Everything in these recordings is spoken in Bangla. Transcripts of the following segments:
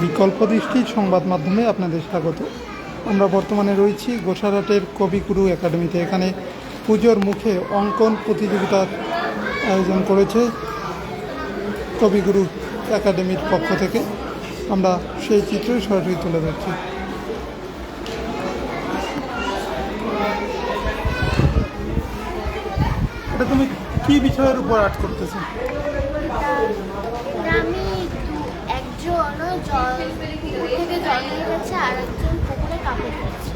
বিকল্প দৃষ্টি সংবাদ মাধ্যমে আপনাদের স্বাগত। আমরা বর্তমানে রয়েছি গোসারহাটের কবিগুরু একাডেমিতে। এখানে পুজোর মুখে অঙ্কন প্রতিযোগিতার আয়োজন করেছে কবিগুরু একাডেমির পক্ষ থেকে। আমরা সেই চিত্রই সরাসরি তুলে ধরছি। এটা তুমি কি বিষয়ের উপর আর্ট করতেছো আমি দু- একজন জল পুকুর থেকে জল নিয়ে যাচ্ছে আর একজন পুকুরে কাপড় ধুচ্ছে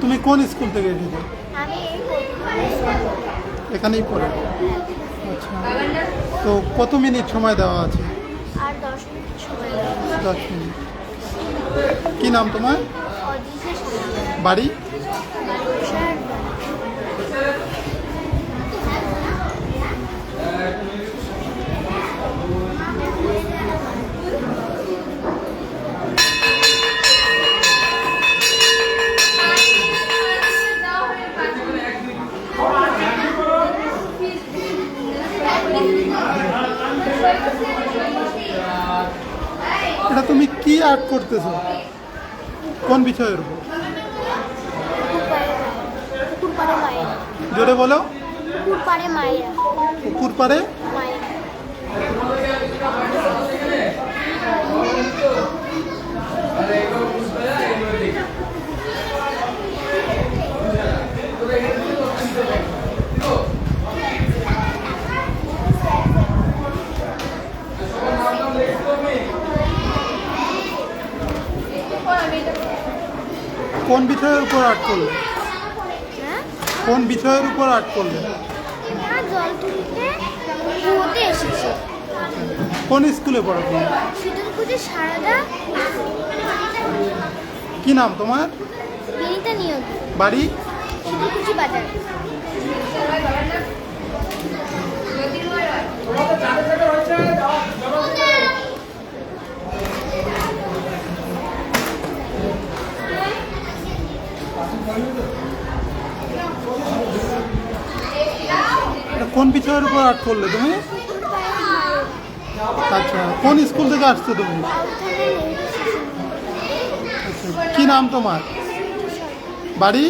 তুমি কোন স্কুল থেকে এসেছ? আমি এই এখানেই পড়ে। আচ্ছা। তো কত মিনিট সময় দেওয়া আছে? আর দশ মিনিট। সময় লাগবে। দশ মিনিট কি নাম তোমার? বাড়ি? এটা তুমি কি আর্ট করতেছো? কোন বিষয়ের উপর? জোরে বলো। পুকুর পারে মায়েরা। কোন বিষয়ের উপর আর্ট করলে? কোন বিষয়ের উপর আর্ট করলে? কোন স্কুলে পড়ো তুমি? কি নাম তোমার? বাড়ি? বাজার। কোন বিষয়ের উপর আর্ট করলে তুমি? আচ্ছা কোন স্কুল থেকে আসছো তুমি? আচ্ছা। কি নাম তোমার? বাড়ি?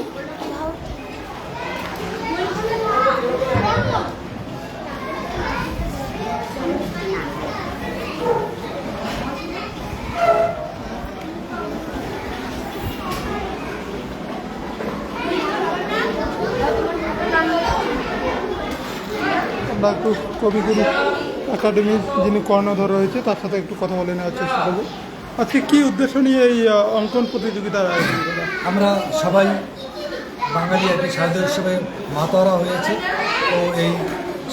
আমরা একটু কবিগুরু একাডেমির যিনি কর্ণধর রয়েছে, তার সাথে একটু কথা বলে নেওয়ার চেষ্টা করব। আজকে কী উদ্দেশ্য নিয়ে এই অঙ্কন প্রতিযোগিতার আয়োজন করা আমরা সবাই বাঙালি কি শারদীয় উৎসবে মাতোয়ারা হয়েছে তো এই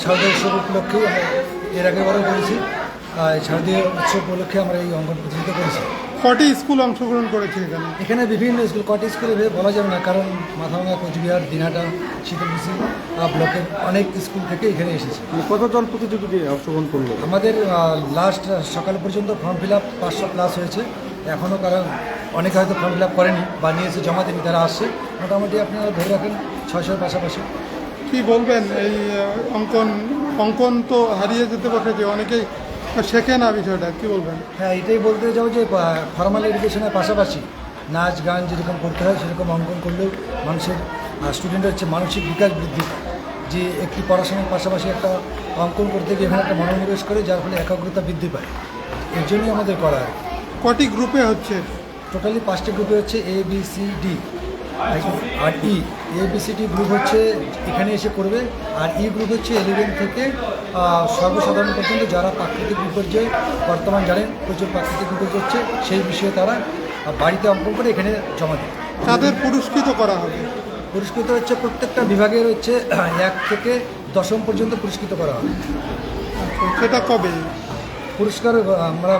শারদীয় উৎসব উপলক্ষেও এর বড় করেছি। শারদীয় উৎসব উপলক্ষে আমরা এই অঙ্কন প্রতিযোগিতা করেছি। কটি স্কুল অংশগ্রহণ করেছে এখানে? এখানে বিভিন্ন স্কুল কটি স্কুলে ভেবে বলা যাবে না কারণ মাথাভাঙা কোচবিহার দিনাটা শীতলকুচি ব্লকের অনেক স্কুল থেকে এখানে এসেছে। কত দল প্রতিযোগিতায় অংশগ্রহণ করল? আমাদের লাস্ট সকাল পর্যন্ত ফর্ম ফিল আপ পাঁচশো প্লাস হয়েছে। এখনও কারণ অনেকে হয়তো ফর্ম ফিল আপ করেনি বা নিয়েছে জমা দিনি তারা আসছে। মোটামুটি আপনারা ধরে রাখেন ছয়শোর পাশাপাশি। কি বলবেন? এই অঙ্কন অঙ্কন তো হারিয়ে যেতে বসেছে অনেকেই শেখে না বিষয়টা কি বলবেন? হ্যাঁ এটাই বলতে যাব যে ফর্মাল এডুকেশনের পাশাপাশি নাচ গান যেরকম করতে হয় সেরকম অঙ্কন করলেও মানুষের স্টুডেন্টের হচ্ছে মানসিক বিকাশ বৃদ্ধি যে একটি পড়াশোনার পাশাপাশি একটা অঙ্কন করতে গিয়ে এখানে একটা মনোনিবেশ করে যার ফলে একাগ্রতা বৃদ্ধি পায়। এর জন্যই আমাদের করা হয় কটি গ্রুপে হচ্ছে? টোটালি পাঁচটি গ্রুপে হচ্ছে A B C D R E A B C D group হচ্ছে এখানে এসে করবে। আর ই গ্রুপ হচ্ছে ইলেভেন থেকে সর্বসাধারণ পর্যন্ত যারা প্রাকৃতিক বিপর্যয় বর্তমান জানেন প্রচুর প্রাকৃতিক বিপর্যয় হচ্ছে সেই বিষয়ে তারা বাড়িতে অঙ্কন করে এখানে জমা দেয় তাদের পুরস্কৃত করা হবে। পুরস্কৃত হচ্ছে প্রত্যেকটা বিভাগের হচ্ছে এক থেকে দশম পর্যন্ত পুরস্কৃত করা হবে। আচ্ছা, সেটা কবে? পুরস্কার আমরা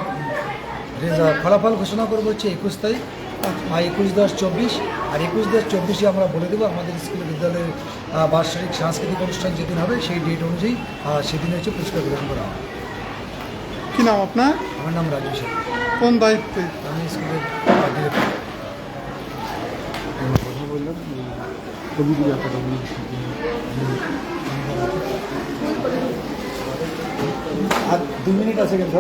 ফলাফল ঘোষণা করব হচ্ছে একুশ তারিখ একুশ দশ চব্বিশ। আর একুশ দশ চব্বিশে আমরা বলে দেবো আমাদের স্কুল বিদ্যালয়ের বার্ষিক সাংস্কৃতিক অনুষ্ঠান যেদিন হবে সেই ডেট অনুযায়ী সেদিন হচ্ছে পুরস্কার গ্রহণ করা হবে। কি নাম আপনার? আমার নাম রাজু শেখ। কোন দায়িত্বে? আমি স্কুলের কথা বললাম আর দু মিনিট আছে কিন্তু